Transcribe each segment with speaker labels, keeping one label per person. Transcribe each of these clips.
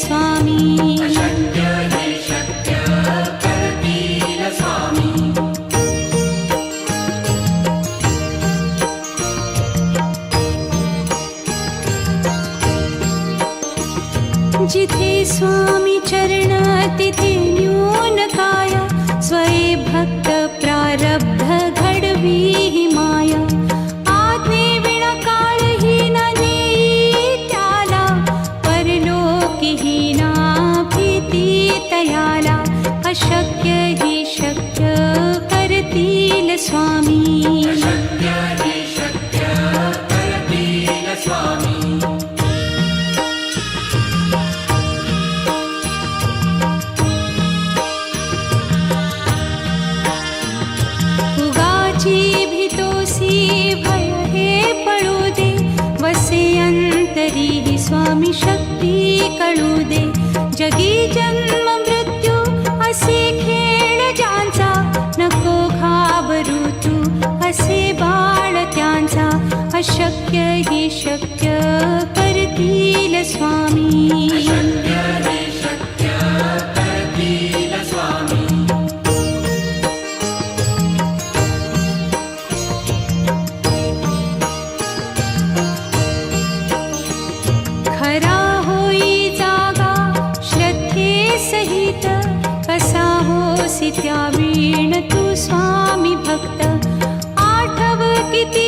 Speaker 1: स्वामी swam हि शक्य स्वामी। खरा हो जागा श्रद्धे सहित कसा होसि त्या वीण तु स्वामी भक्त? आठव किती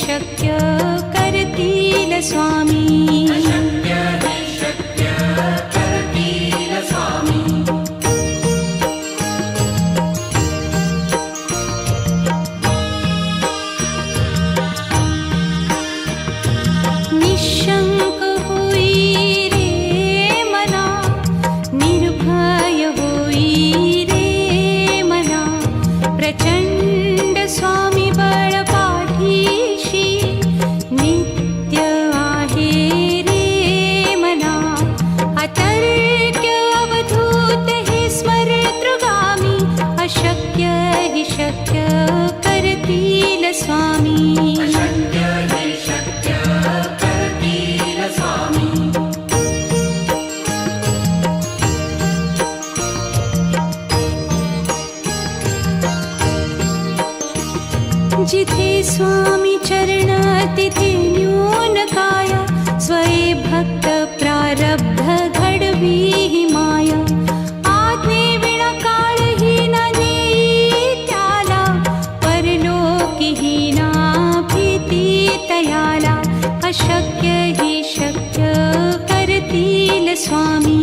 Speaker 1: शक्य जिथे स्वामी चरणातिथिन्यूनकाय स्वये भक्त प्रारब्ध घडवी माया। आत्मीणा नीत्याला परलोकिहीनाप्रीति तयाला अशक्य हि शक्य करतील स्वामी।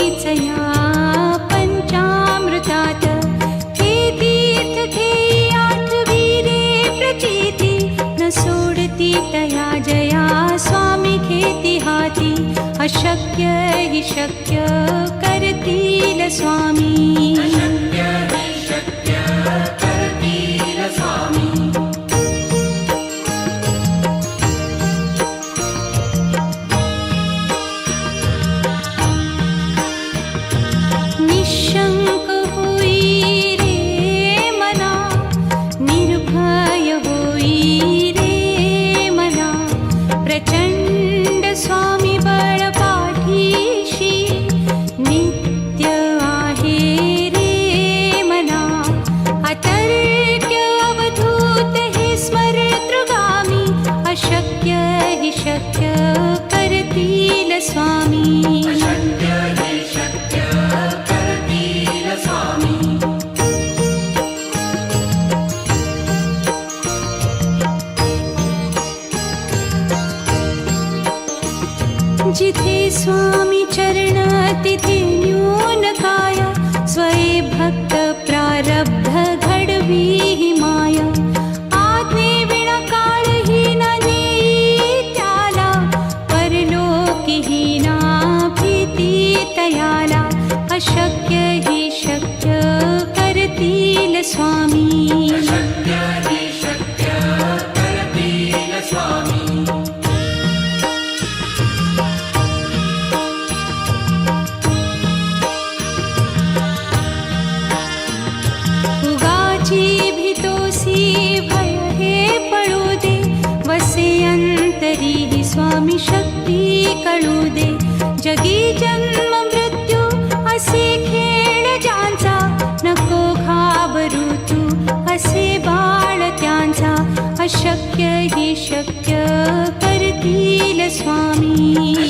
Speaker 1: मीच या पंचामृतात खेतीथ खेई आठवी न सोडती तया जया स्वामी खेती अशक्य हि शक्य करतील स्वामी। Swami. स्वामी కపిల స్వామి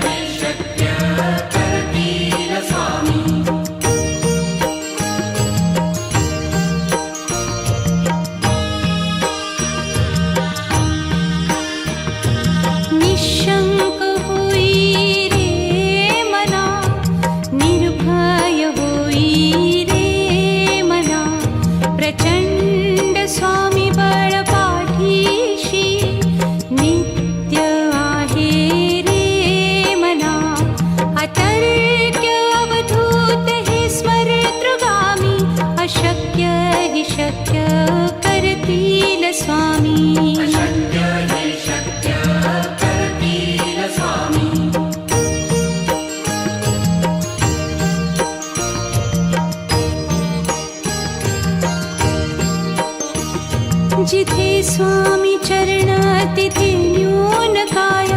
Speaker 1: जिथे स्वामी चरणातिथि चरणातिथिन्यूनकाय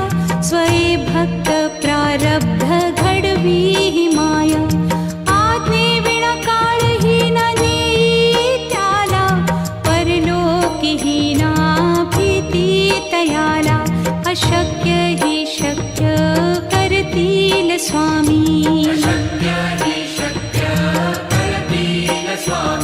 Speaker 1: स्वये भक्त प्रारब्ध भक्तप्रारब्धघीहि माया। आत्कालहीना नीत्याला परलोकिहीनाप्रीति तयाला अशक्य हि शक्य करतील स्वामी। शक्य हि शक्य करतील स्वामी।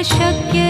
Speaker 1: अशक्य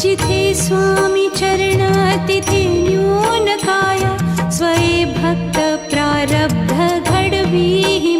Speaker 1: जिथे स्वामी चिथे स्वामीचरणातिथिन्यूनताया स्वये भक्त प्रारब्ध भक्तप्रारब्धघी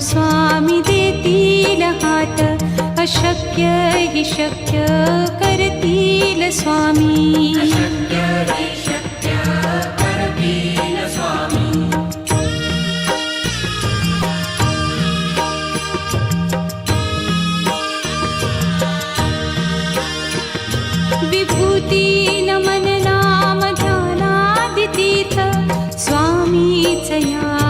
Speaker 1: स्वामी देतील हात अशक्य हि शक्य करतील स्वामी. विभूती नमन नाम ध्यानादितीर्थ स्वामीच या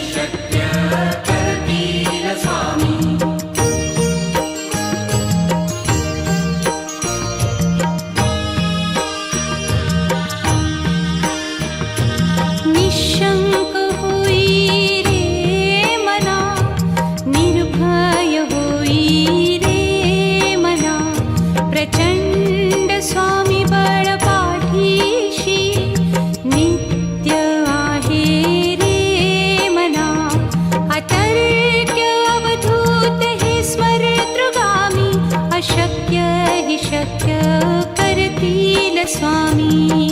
Speaker 1: स्वामी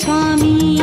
Speaker 1: स्वामी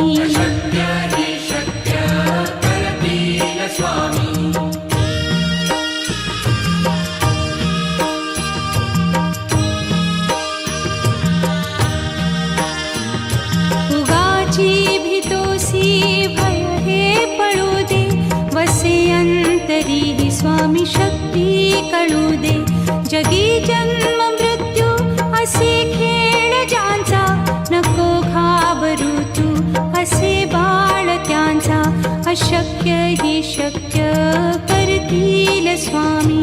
Speaker 1: ವಕೀಲ ಸ್ವಾಮಿ